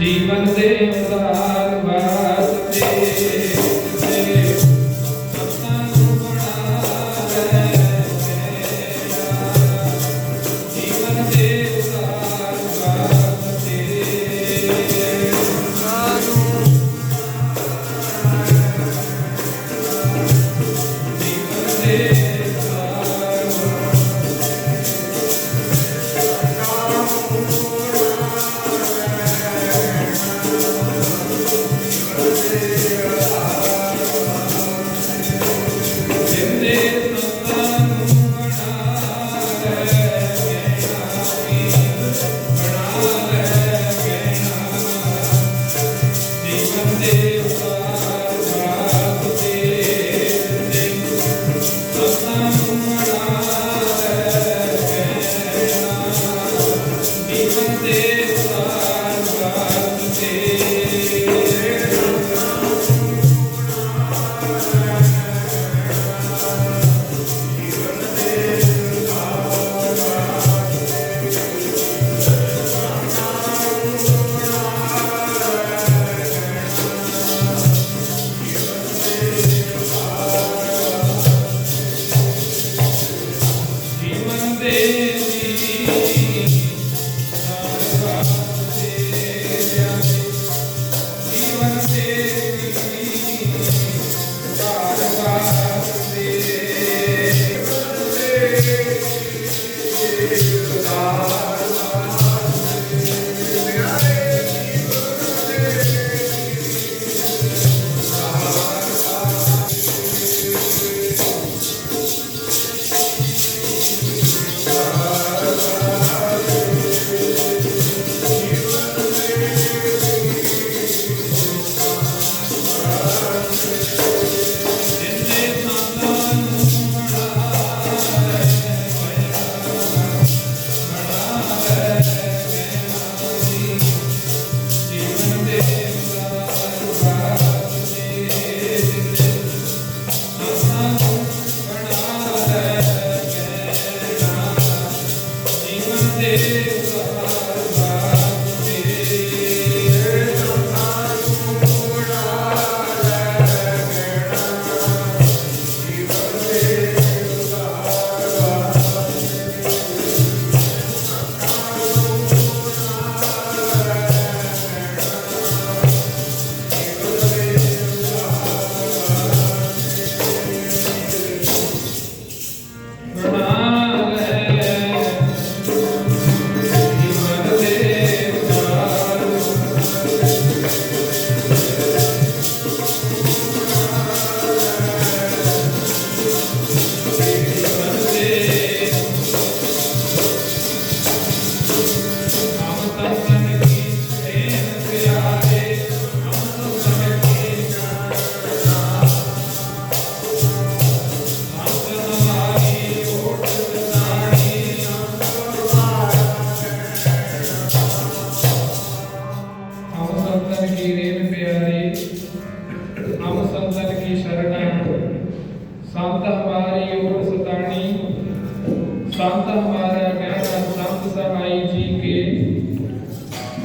ਜੀਵਨ ਦੇ ਉਦਾਰ ਵਾਸਤੇ ਜੀਵਨ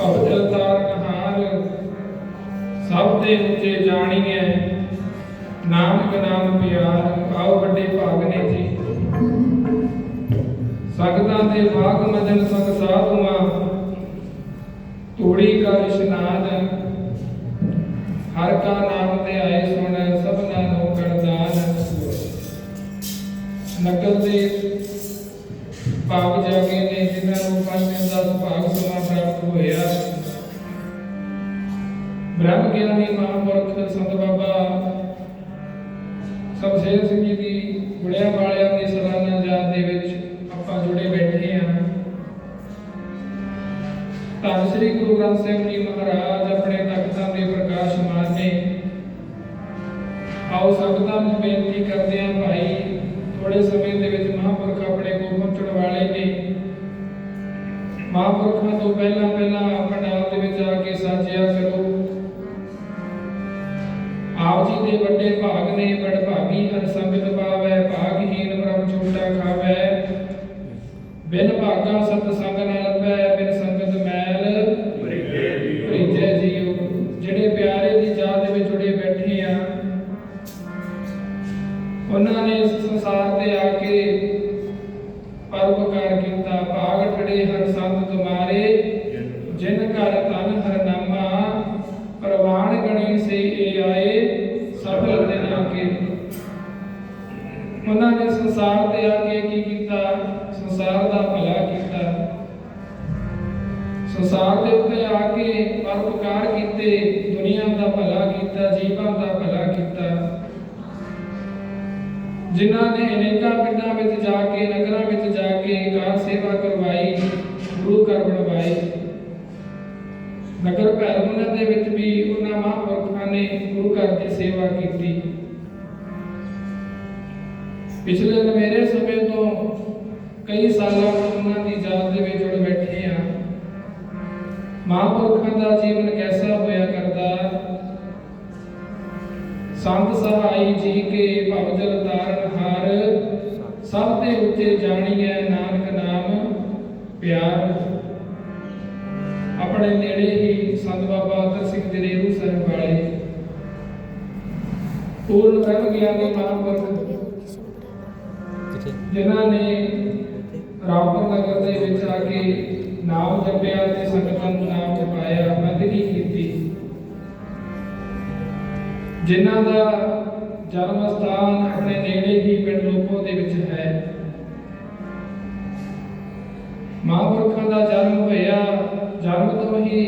ਭਵਜਲ ਤਾਰਨ ਸਭ ਦੇ ਉੱਚੇ ਜਾਣੀਏ ਨਾਨਕ ਨਾਮ ਪਿਆਰ, ਆਓ ਵੱਡੇ ਭਾਗ ਨੇ ਜੀ। ਸਗਤਾਂ ਦੇ ਬਾਗ ਮਦਨ ਸੰਗ ਸਾਧੂਆਂ ਤੂੜੀ ਕਾ ਇਸ਼ਨਾਨ। ਹਰ ਕਾ ਨਾਮ ਤੇ ਆਏ ਸੁਣ, ਸਭਨਾ ਨੂੰ ਕਰਦਾਨ। ਨਕਲ ਦੇ ਭਾਗ ਜਾਗੇ ਨੇ, ਜਿਨ੍ਹਾਂ ਨੂੰ ਪੰਜ ਗਿਆਨੀ ਮਹਾਂਪੁਰਖ ਸੰਤ ਬਾਬਾ। ਸਬਸ਼ੇਰ ਸਿੰਘ ਜੀ ਦੀ ਗੁੜਿਆ ਵਾਲਿਆਂ ਦੀ ਸਾਲਾਨਾ ਯਾਦ ਦੇ ਵਿੱਚ ਆਪਾਂ ਜੁੜੇ ਬੈਠੇ ਹਾਂ। ਧੰਨ ਸ੍ਰੀ ਗੁਰੂ ਗ੍ਰੰਥ ਸਾਹਿਬ ਜੀ ਮਹਾਰਾਜ ਆਪਣੇ ਤਖਤਾਂ ਦੇ ਪ੍ਰਕਾਸ਼ਮਾਨ ਨੇ ਆਓ ਸੰਗਤਾਂ ਨੂੰ ਬੇਨਤੀ ਕਰਦੇ ਹਾਂ ਭਾਈ ਥੋੜੇ ਸਮੇਂ ਦੇ ਵਿੱਚ ਮਹਾਂਪੁਰਖ ਆਪਣੇ ਕੋਲ ਪਹੁੰਚਣ ਵਾਲੇ ਨੇ। ਮਹਾਂਪੁਰਖਾਂ ਤੋਂ ਪਹਿਲਾਂ ਪਹਿਲਾਂ ਪੰਡਾਲ ਦੇ ਵਿੱਚ ਆ ਕੇ ਸਾਜਿਆ ਕਰੋ। ਆਪ ਜੀ ਦੇ ਵੱਡੇ ਭਾਗ ਨੇ ਬੜ ਭਾਗੀ ਹਰ ਸੰਗਤ ਪਾਵੈ ਭਾਗਹੀਨ ਬ੍ਰਹਮ ਛੋਟਾ ਖਾਵੈ। ਬਿਨ ਭਾਗਾ ਸਤ ਸੰਗ ਨ ਲੱਭੈ, ਬਿਨ ਸੰਗਤ ਮੈਲ ਪ੍ਰੀਤਿਆ ਜੀਓ ਜਿਹੜੇ ਪਿਆਰੇ ਦੀ ਯਾਦ ਵਿੱਚ ਜੁੜੇ ਬੈਠੇ ਆ, ਉਹਨਾਂ ਨੇ ਸੰਸਾਰ ਤੇ ਆ ਕੇ ਪਰਉਪਕਾਰ ਕੀਤਾ। ਭਾਗ ਠੜੇ ਹਨ ਜਿਨ੍ਹਾਂ ਨੇ ਅਨੇਕਾਂ ਪਿੰਡਾਂ ਵਿੱਚ ਜਾ ਕੇ, ਨਗਰਾਂ ਵਿੱਚ ਜਾ ਕੇ ਕਾਰ ਸੇਵਾ ਕਰਵਾਈ, ਗੁਰੂ ਘਰ ਬਣਵਾਏ। ਨਗਰ ਭੈਰਵਨ ਦੇ ਵਿੱਚ ਵੀ ਉਹਨਾਂ ਮਹਾਂਪੁਰਖਾਂ ਨੇ ਗੁਰੂ ਘਰ ਦੀ ਸੇਵਾ ਕੀਤੀ। ਪਿਛਲੇ ਮੇਰੇ ਸਮੇਂ ਤੋਂ ਕਈ ਸਾਲਾਂ ਤੋਂ ਉਹਨਾਂ ਦੀ ਯਾਦ ਦੇ ਵਿੱਚ ਜੁੜ ਬੈਠੇ ਆ ਮਹਾਂਪੁਰਖਾਂ ਦਾ ਜੀਵਨ ਕੈਸਾ ਹੋਇਆ ਕਰਦਾ? ਸੰਤ ਸਹਾਈ ਜੀ ਕੇ ਭਵਜਲ ਤਾਰਨ ਹਾਰ ਸਭ ਤੇ ਉੱਚੇ ਜਾਣੀਐ ਨਾਨਕ ਨਾਮ ਪਿਆਰ। ਆਪਣੇ ਨੇੜੇ ਹੀ ਸੰਤ ਬਾਬਾ ਅਤਰ ਸਿੰਘ ਜੀ ਰੇਰੂ ਸਾਹਿਬ ਵਾਲੇ। ਪੂਰਨ ਬ੍ਰਹਮ ਗਿਆਨੀ ਮਹਾਂਪੁਰਖ ਜਿਨ੍ਹਾਂ ਨੇ ਰਾਮਪੁਰ ਨਗਰ ਦੇ ਵਿੱਚ ਆ ਕੇ ਨਾਮ ਜਪਿਆ ਤੇ ਸੰਗਤਾਂ ਨੂੰ ਨਾਮ ਜਪਾਇਆ ਬੰਦਗੀ ਕੀਤੀ। ਜਿਨ੍ਹਾਂ ਦਾ ਜਨਮ ਸਥਾਨ ਆਪਣੇ ਨੇੜੇ ਹੀ ਪਿੰਡ ਲੋਪੋ ਦੇ ਵਿੱਚ ਹੈ। ਮਹਾਂਪੁਰਖਾਂ ਦਾ ਜਨਮ ਹੋਇਆ ਜਨਮ ਤੋਂ ਹੀ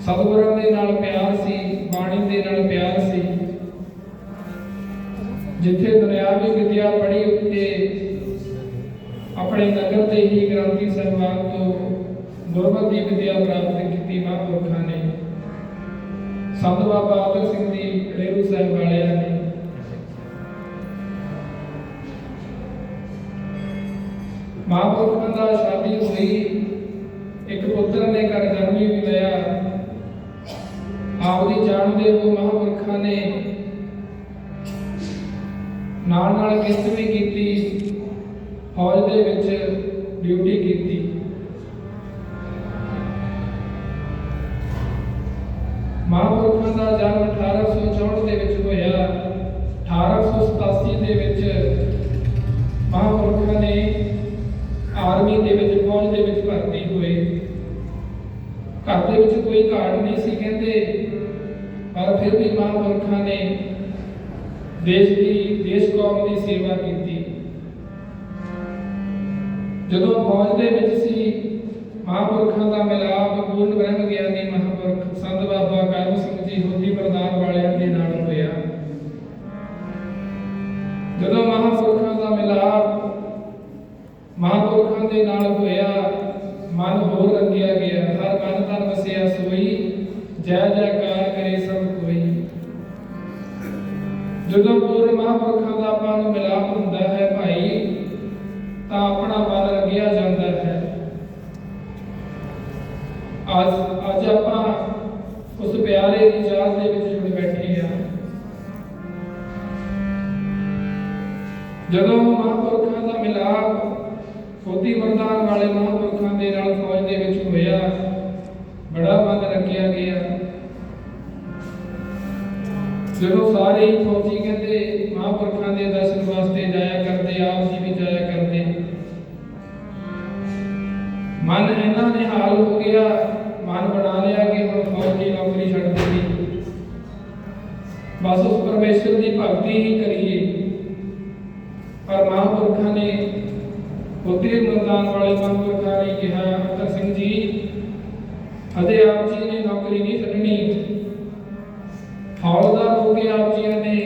ਸਤਿਗੁਰਾਂ ਦੇ ਨਾਲ ਪਿਆਰ ਸੀ, ਬਾਣੀ ਦੇ ਨਾਲ ਪਿਆਰ ਸੀ। ਜਿੱਥੇ ਦੁਨਿਆਵੀ ਵਿਦਿਆ ਪੜ੍ਹੀ ਉੱਤੇ ਆਪਣੇ ਨਗਰ ਦੇ ਹੀ ਗ੍ਰੰਥੀ ਸਾਹਿਬਾਨ ਤੋਂ ਗੁਰਮਤਿ ਵਿਦਿਆ ਪ੍ਰਾਪਤ ਸੰਤ ਬਾਬਾ ਆਦਰ ਸਿੰਘ ਜੀ ਰੇਰੂ ਸਾਹਿਬ ਵਾਲਿਆਂ ਨੇ। ਮਹਾਂਪੁਰਖਾਂ ਦਾ ਸ਼ਾਦੀ ਹੋਈ, ਇੱਕ ਪੁੱਤਰ ਨੇ ਘਰ ਜਨਮੀ ਵੀ ਲਿਆ ਆਪਦੀ ਜਾਣਦੇ ਹੋ ਮਹਾਂਪੁਰਖਾਂ ਨੇ ਨਾਲ ਨਾਲ ਕਿਸ਼ਤ ਵੀ ਕੀਤੀ। ਫੌਜ ਦੇ ਵਿੱਚ ਡਿਊਟੀ ਕੀਤੀ। ਮਹਾਂਪੁਰਖਾਂ ਨੇ ਦੇਸ਼ ਦੀ, ਦੇਸ਼ ਕੌਮ ਦੀ ਸੇਵਾ ਕੀਤੀ। ਜਦੋਂ ਫੌਜ ਦੇ ਵਿੱਚ ਸੀ, ਮਹਾਂਪੁਰਖਾਂ ਦਾ ਮਿਲਾਪ ਪੂਰਨ ਬ੍ਰਹਮ ਗਿਆਨੀ ਮਹਾਂਪੁਰਖ ਸੰਤ ਬਾਬਾ ਕਰਮ ਸਿੰਘ ਜੀ ਹੋਦੀ ਪ੍ਰਧਾਨ ਵਾਲਿਆਂ ਦੇ ਨਾਲ ਹੋਇਆ। ਜਦੋਂ ਮਹਾਂਪੁਰਖਾਂ ਦਾ ਮਿਲਾਪ ਮਹਾਂਪੁਰਖਾਂ ਦੇ ਨਾਲ ਹੋਇਆ, ਮਨ ਹੋਰ ਰੰਗਿਆ ਗਿਆ। ਹਰ ਮਨ ਤਨ ਵਸਿਆ ਸੋਈ, ਜੈ ਜੈਕਾਰ ਕਰੇ ਸਭ ਜਦੋਂ ਪੂਰਨ ਮਹਾਂਪੁਰਖਾਂ ਦਾ ਆਪਾਂ ਨੂੰ ਮਿਲਾਪ ਹੁੰਦਾ ਹੈ ਦਰਸ਼ਨ ਵਾਸਤੇ ਜਾਇਆ ਕਰਦੇ, ਆਪ ਜੀ ਵੀ ਜਾਇਆ ਕਰਦੇ। ਮਨ ਇਹਨਾਂ ਨੇ ਹਾਲ ਹੋ ਗਿਆ, ਮਨ ਬਣਾ ਲਿਆ ਕਿ ਹੁਣ ਫੌਜ ਨੌਕਰੀ ਛੱਡ ਦੇਣੀ ਬਸ ਉਸ ਪਰਮੇਸ਼ਰ ਦੀ ਭਗਤੀ ਹੀ ਕਰੀਏ। ਪਰ ਮਹਾਂਪੁਰਖਾਂ ਨੇ ਉਤੇ ਮਰਦਾਨ ਵਾਲੇ ਮਹਾਂਪੁਰਖਾਂ ਨੇ ਕਿਹਾ, ਅਤਰ ਸਿੰਘ ਜੀ ਅਦੇ ਆਪ ਜੀ ਨੇ ਨੌਕਰੀ ਨਹੀਂ ਛੱਡਣੀ। ਹੌਲਦਾਰ ਹੋ ਕੇ ਆਪ ਜੀ ਨੇ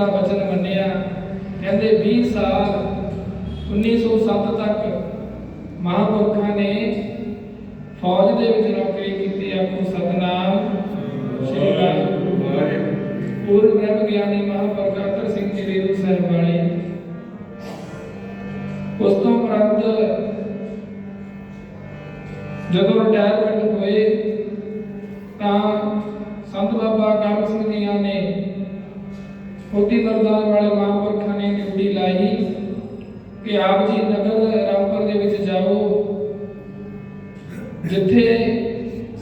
ਦਾ ਵਚਨ ਮੰਨਿਆ, ਕਹਿੰਦੇ 20 ਸਾਲ 1907 ਤੱਕ ਮਹਾਂਪੁਰਖਾਂ ਨੇ ਫੌਜ ਦੇ ਵਿੱਚ ਨੌਕਰੀ ਕੀਤੀ ਆਪੋ ਸਤਨਾਮ ਸ਼੍ਰੀ ਵਾਹਿਗੁਰੂ। ਪੂਰਨ ਬ੍ਰਹਮ ਗਿਆਨੀ ਮਹਾਂਪੁਰਖ ਅਤਰ ਸਿੰਘ ਜੀ ਰੇਰੂ ਸਾਹਿਬ ਵਾਲੇ। ਉਸ ਤੋਂ ਉਪਰੰਤ ਜਦੋਂ ਰਿਟਾਇਰਮੈਂਟ ਹੋਏ, ਤਾਂ ਸੰਤ ਬਾਬਾ ਕਰਮ ਸਿੰਘ ਜੀ ਨੇ ਖੋਤੀ ਮਰਦਾਨ ਵਾਲੇ ਮਹਾਂਪੁਰਖਾਂ ਨੇ ਡਿਊਟੀ ਲਾਈ ਕਿ ਆਪ ਜੀ ਨਗਰ ਰਾਮਪੁਰ ਦੇ ਵਿੱਚ ਜਾਓ, ਜਿੱਥੇ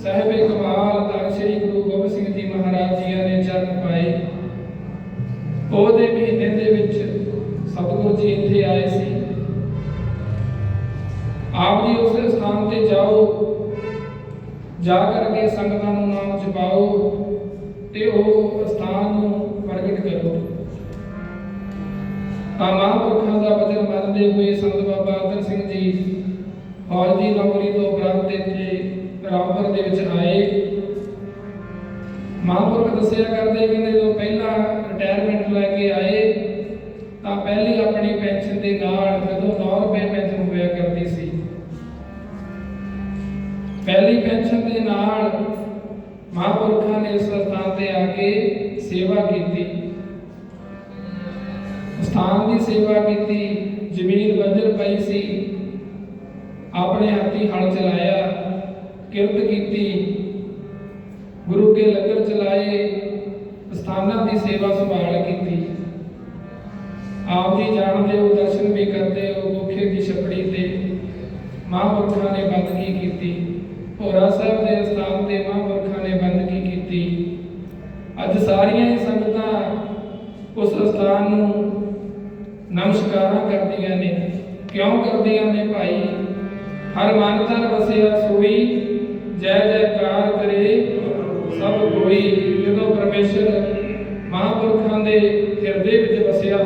ਸਾਹਿਬੇ ਕਮਾਲ ਤਾਂ ਸ੍ਰੀ ਗੁਰੂ ਗੋਬਿੰਦ ਸਿੰਘ ਜੀ ਮਹਾਰਾਜ ਜੀ ਨੇ ਚਰਨ ਪਾਏ। ਉਹਦੇ ਮਹੀਨੇ ਦੇ ਵਿੱਚ ਸਤਿਗੁਰੂ ਜੀ ਇੱਥੇ ਆਏ ਸੀ। ਆਪ ਜੀ ਉਸ ਸਥਾਨ ਤੇ ਜਾਓ, ਜਾ ਕਰਕੇ ਸੰਗਤਾਂ ਨੂੰ ਨਾਮ ਜਪਾਓ ਤੇ ਉਹ ਸਥਾਨ ਨੂੰ ਪ੍ਰਗਟ ਕਰੋ ਤਾਂ ਮਹਾਂਪੁਰਖਾਂ ਦਾ ਵਚਨ ਮੰਨਦੇ ਹੋਏ ਸੰਤ ਬਾਬਾ ਅਤਰ ਸਿੰਘ ਜੀ ਫੌਜ ਦੀ ਨੌਕਰੀ ਤੋਂ ਉਪਰੰਤ ਇੱਥੇ ਰਾਮਪੁਰ ਦੇ ਵਿੱਚ ਆਏ। ਮਹਾਂਪੁਰਖ ਦੱਸਿਆ ਕਰਦੇ ਕਹਿੰਦੇ ਜਦੋਂ ਪਹਿਲਾਂ ਰਿਟਾਇਰਮੈਂਟ ਲੈ ਕੇ ਆਏ। ਤਾਂ ਪਹਿਲੀ ਆਪਣੀ ਪੈਨਸ਼ਨ ਦੇ ਨਾਲ ਜਦੋਂ 9 ਰੁਪਏ ਪੈਨਸ਼ਨ ਹੋਇਆ ਕਰਦੀ ਸੀ। ਪਹਿਲੀ ਪੈਨਸ਼ਨ ਦੇ ਨਾਲ ਮਹਾਂਪੁਰਖਾਂ ਨੇ ਇਸ ਸਥਾਨ ਤੇ ਆ ਕੇ ਸੇਵਾ ਕੀਤੀ ਸਥਾਨ ਦੀ ਸੇਵਾ ਕੀਤੀ ਜ਼ਮੀਨ ਬੰਜਰ ਪਈ ਸੀ ਆਪਣੇ ਹੱਥੀ ਹਲ ਚਲਾਇਆ ਕਿਰਤ ਕੀਤੀ ਗੁਰੂ ਕੇ ਲੰਗਰ ਚਲਾਏ ਸਥਾਨਾਂ ਦੀ ਸੇਵਾ ਸੰਭਾਲ ਕੀਤੀ ਆਪ ਜੀ ਜਾਣਦੇ ਹੋ ਦਰਸ਼ਨ ਵੀ ਕਰਦੇ ਹੋ ਮੁਖੇ ਦੀ ਛਪੜੀ ਤੇ ਮਹਾਂਪੁਰਖਾਂ ਨੇ ਬੰਦਗੀ ਕੀਤੀ ਭੋਰਾ ਸਾਹਿਬ ਦੇ ਸਥਾਨ ਤੇ ਮਹਾਂਪੁਰਖਾਂ ਨੇ ਬੰਦਗੀ ਕੀਤੀ ਅੱਜ ਸਾਰੀਆਂ ਹੀ ਸੰਗਤਾਂ ਉਸ ਨੂੰ ਨਮਸਕਾਰਾਂ ਕਰਦੀਆਂ ਨੇ। ਕਿਉਂ ਕਰਦੀਆਂ ਨੇ ਭਾਈ? ਹਰ ਮਨ ਤਨ ਵਸਿਆ ਸੋਈ, ਜੈ ਜੈਕਾਰ ਕਰੇ, ਸਭ ਕੋਈ ਜਦੋਂ ਪਰਮੇਸ਼ਰ ਮਹਾਂਪੁਰਖਾਂ ਦੇ ਹਿਰਦੇ ਵਿੱਚ ਵਸਿਆ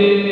Amen.